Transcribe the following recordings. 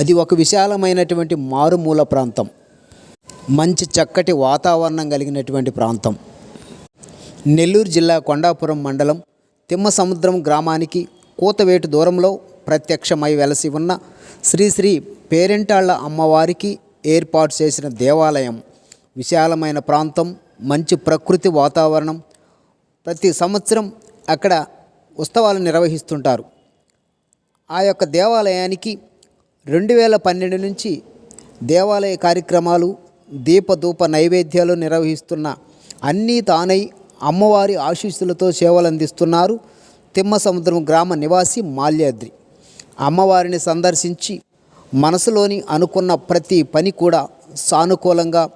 అది ఒక విశాలమైనటువంటి మారుమూల ప్రాంతం. మంచి చక్కటి వాతావరణం కలిగినటువంటి ప్రాంతం. నెల్లూరు జిల్లా కొండాపురం మండలం తిమ్మసముద్రం గ్రామానికి కూతవేటు దూరంలో ప్రత్యక్షమై వెలసి ఉన్న శ్రీ శ్రీ పేరెంటాళ్ళ అమ్మవారికి ఏర్పాటు చేసిన దేవాలయం. విశాలమైన ప్రాంతం మంచి ప్రకృతి వాతావరణం. ప్రతి సంవత్సరం అక్కడ ఉత్సవాలు నిర్వహిస్తుంటారు. ఆ యొక్క దేవాలయానికి రెండు వేల పన్నెండు నుంచి దేవాలయ కార్యక్రమాలు దీపధూప నైవేద్యాలు నిర్వహిస్తున్న అన్నీ తానై అమ్మవారి ఆశీస్సులతో సేవలు అందిస్తున్నారు తిమ్మసముద్రం గ్రామ నివాసి మాల్యాద్రి. అమ్మవారిని సందర్శించి మనసులోని అనుకున్న ప్రతి పని కూడా సానుకూలంగా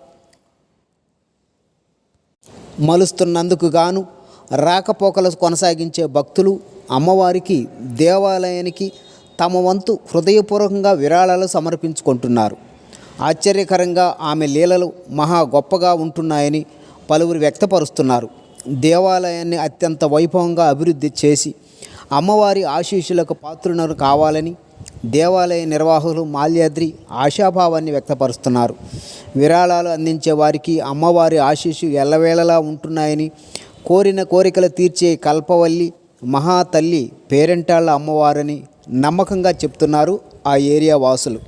మలుస్తున్నందుకు గాను రాకపోకలు కొనసాగించే భక్తులు అమ్మవారికి దేవాలయానికి తమ వంతు హృదయపూర్వకంగా విరాళాలు సమర్పించుకుంటున్నారు. ఆశ్చర్యకరంగా ఆమె లీలలు మహా గొప్పగా ఉంటున్నాయని పలువురు వ్యక్తపరుస్తున్నారు. దేవాలయాన్ని అత్యంత వైభవంగా అభివృద్ధి చేసి అమ్మవారి ఆశీస్సులకు పాత్రులను కావాలని దేవాలయ నిర్వాహకులు మాల్యాద్రి ఆశాభావాన్ని వ్యక్తపరుస్తున్నారు. విరాళాలు అందించే వారికి అమ్మవారి ఆశీస్సు ఎల్లవేళలా ఉంటున్నాయని కోరిన కోరికలు తీర్చే కల్పవల్లి మహాతల్లి పేరెంటాళ్ళ అమ్మవారని నమ్మకంగా చెప్తున్నారు ఆ ఏరియా వాసులు.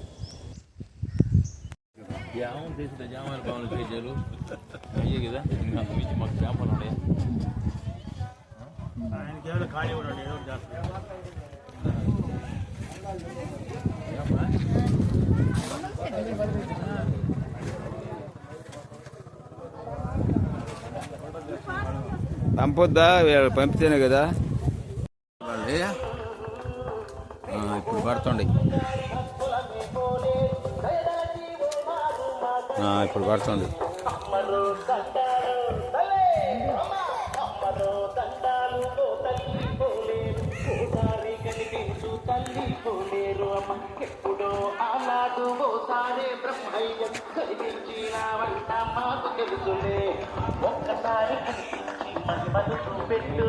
పంపొద్దా? పంపితేనే కదా. ఇప్పుడు పడుతుండే ఇప్పుడు పడుతుంది. ఎప్పుడో ఆనాడు ఓసారే బ్రహ్మయ్య కనిపించిన మాకు తెలుసులే ఒక్కసారి కనిపించి మహిమను చూపెట్టు.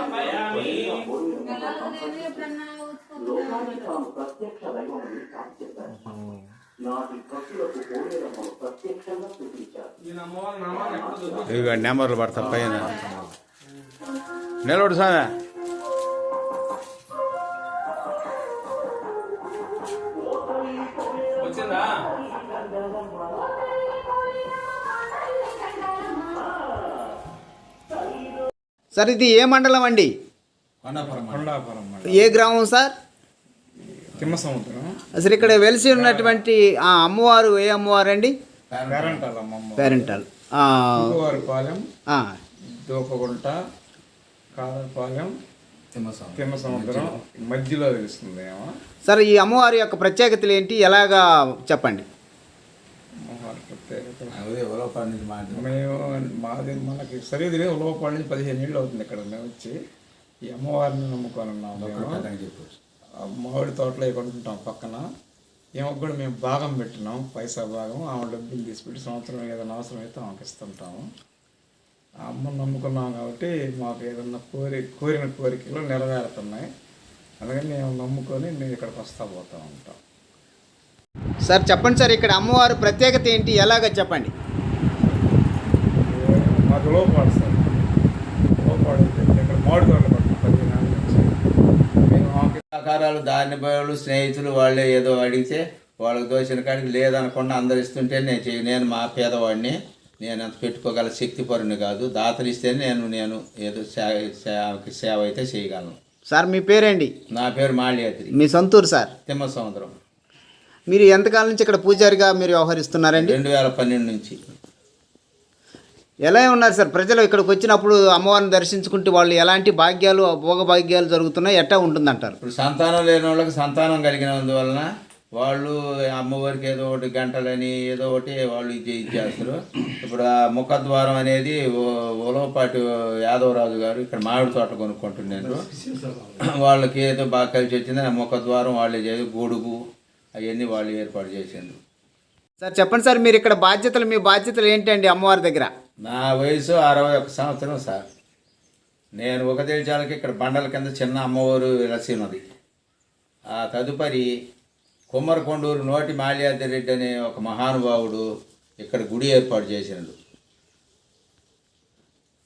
ఆనాడు ఓసారే తాను ప్రత్యక్ష దైవం అని తాను చెప్పారు నాటి భక్తులకు కోడేరమ్మను ప్రత్యక్షంగా చూపించారు ఇక నెంబర్లు పడతా పైన నిలబడు సామె సార్ ఇది ఏ మండలం అండి? కొండాపురం ఏ గ్రామం సార్? అసలు ఇక్కడ వెలిసి ఉన్నటువంటి ఆ అమ్మవారు ఏ అమ్మవారు అండి? పేరెంటాల్ పాలెం దూపగుంట కాదపాలెం మధ్యలో. తెలుస్తుంది సార్ ఈ అమ్మవారి యొక్క ప్రత్యేకతలు ఏంటి? ఎలాగా చెప్పండి. అదే ఉలవపాడు నుంచి మేము మాది మనకి సరిది లేదు ఉలవపాడు నుంచి పదిహేను ఏళ్ళు అవుతుంది ఇక్కడ. మేము వచ్చి ఈ అమ్మవారిని మేము. ఆ మామిడి తోటలో కొంటుంటాం పక్కన. ఏమో కూడా మేము భాగం పెట్టినాం పైసా భాగం. ఆమె డబ్బులు తీసిపెట్టి సంవత్సరం ఏదైనా అవసరం అయితే ఆమెకి ఇస్తుంటాము. అమ్మని నమ్ముకున్నాం కాబట్టి మాకు ఏదన్నా కోరి కోరిన కోరికలు నెరవేరుతున్నాయి. అందుకని మేము నమ్ముకొని నేను ఇక్కడికి వస్తా పోతా ఉంటాం. సార్ చెప్పండి సార్ ఇక్కడ అమ్మవారి ప్రత్యేకత ఏంటి? ఎలాగ చెప్పండి. మాకు లోపాడు సార్. లోపాడు ఇక్కడ మామిడి సహకారాలు స్నేహితులు వాళ్ళే ఏదో అడిగితే వాళ్ళకి దోచిన కాడికి లేదనకుండా అందరు ఇస్తుంటే నేను చేయ నేను మా పేదవాడిని నేను అంత పెట్టుకోగల శక్తి పరుని కాదు. దాతలు ఇస్తేనే నేను నేను ఏదో సేవ సేవకి సేవ అయితే చేయగలను. సార్ మీ పేరేంటి? నా పేరు మాల్యాద్రి. మీ సొంతూరు సార్? తిమ్మ సముద్రం మీరు ఎంతకాలం నుంచి ఇక్కడ పూజారిగా మీరు వ్యవహరిస్తున్నారండి? రెండు వేల పన్నెండు నుంచి. ఎలా ఉన్నారు సార్? ప్రజలు ఇక్కడికి వచ్చినప్పుడు అమ్మవారిని దర్శించుకుంటే వాళ్ళు ఎలాంటి భాగ్యాలు భోగ భాగ్యాలు జరుగుతున్నాయి ఎట్టా ఉంటుందంటారు? ఇప్పుడు సంతానం లేని వాళ్ళకి సంతానం కలిగినందువలన వాళ్ళు అమ్మవారికి ఏదో ఒకటి గంటలని ఏదో ఒకటి వాళ్ళు ఇది ఇచ్చేస్తారు ఇప్పుడు ఆ ముఖద్వారం అనేది ఉలవపాటి యాదవరాజు గారు ఇక్కడ మామిడి తోట కొనుక్కుంటున్నారు. వాళ్ళకి ఏదో బాగా కలిసి వచ్చింది ఆ ముఖద్వారం వాళ్ళు చేసి గొడుగు అవన్నీ వాళ్ళు ఏర్పాటు చేసిండ్రు. సార్ చెప్పండి సార్ మీరు ఇక్కడ బాధ్యతలు మీ బాధ్యతలు ఏంటండి అమ్మవారి దగ్గర? నా వయసు అరవై ఒక సంవత్సరం సార్. నేను ఒక దేశాలకి ఇక్కడ బండల కింద చిన్న అమ్మవారు ఉన్నది ఆ తదుపరి కుమ్మరకొండూరు నోటి మాల్యాద్రి రెడ్డి అనే ఒక మహానుభావుడు ఇక్కడ గుడి ఏర్పాటు చేసినాడు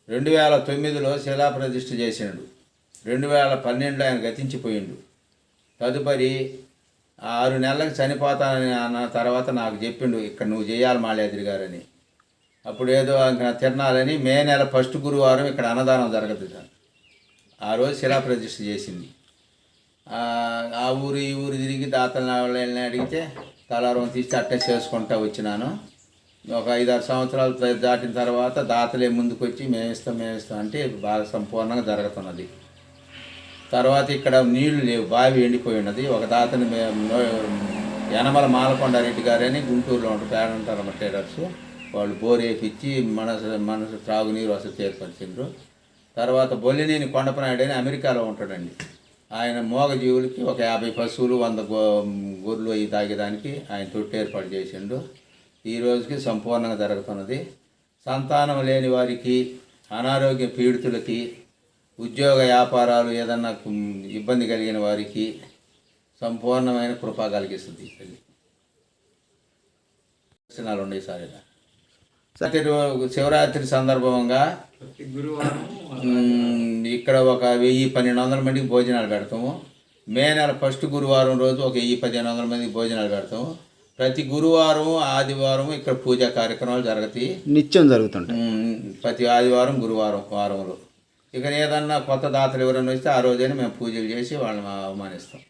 రెండు వేల తొమ్మిదిలో శిలాప్రతిష్ఠ చేసినాడు రెండు వేల పన్నెండులో ఆయన గతించిపోయిండు. తదుపరి ఆరు నెలలకు చనిపోతానని అన్న తర్వాత నాకు చెప్పిండు ఇక్కడ నువ్వు చేయాలి మాల్యాద్రి గారని. అప్పుడు ఏదో ఇంకా తిరణాలని మే నెల ఫస్ట్ గురువారం ఇక్కడ అన్నదానం జరగదు ఆ రోజు శిలాప్రతిష్ఠ చేసింది. ఆ ఊరు ఈ ఊరు తిరిగి దాతల వాళ్ళని అడిగితే తలారం తీసి అట్టే చేసుకుంటా వచ్చినాను. ఒక ఐదారు సంవత్సరాలు దాటిన తర్వాత దాతలే ముందుకు వచ్చి మేము ఇస్తాం మేము ఇస్తాం అంటే బాగా సంపూర్ణంగా జరుగుతున్నది. తర్వాత ఇక్కడ నీళ్ళు లేవు బావి ఎండిపోయి ఉన్నది. ఒక తాతని మేము యనమల మాలకొండారెడ్డి గారని గుంటూరులో ఉంటారు పేడంటారు ట్రేడర్స్. వాళ్ళు బోర్ వేయించి మనసు మనసు త్రాగునీరు వసతి ఏర్పరిచిండ్రు తర్వాత బొల్లినేని కొండపనాయుడు అని అమెరికాలో ఉంటాడండి. ఆయన మోగజీవులకి ఒక యాభై పశువులు వంద గో గొర్రెలు అవి తాగేదానికి ఆయన తొట్టి ఏర్పాటు చేసిండు. ఈ రోజుకి సంపూర్ణంగా జరుగుతున్నది. సంతానం లేని వారికి అనారోగ్య పీడితులకి ఉద్యోగ వ్యాపారాలు ఏదన్నా ఇబ్బంది కలిగిన వారికి సంపూర్ణమైన కృప కలిగిస్తుంది. దర్శనాలు ఉన్నాయి సార్ ఇలా. శివరాత్రి శివరాత్రి సందర్భంగా ఇక్కడ ఒక వెయ్యి పన్నెండు వందల మందికి భోజనాలు పెడతాము. మే నెల ఫస్ట్ గురువారం రోజు ఒక వెయ్యి పదిహేను వందల మందికి భోజనాలు పెడతాము. ప్రతి గురువారం ఆదివారం ఇక్కడ పూజా కార్యక్రమాలు జరుగుతాయి. నిత్యం జరుగుతుంటాయి. ప్రతి ఆదివారం గురువారం వారంలో ఇక ఏదన్నా కొత్త దాతలు ఎవరైనా వస్తే ఆ రోజైనా మేము పూజలు చేసి వాళ్ళని అవమానిస్తాం.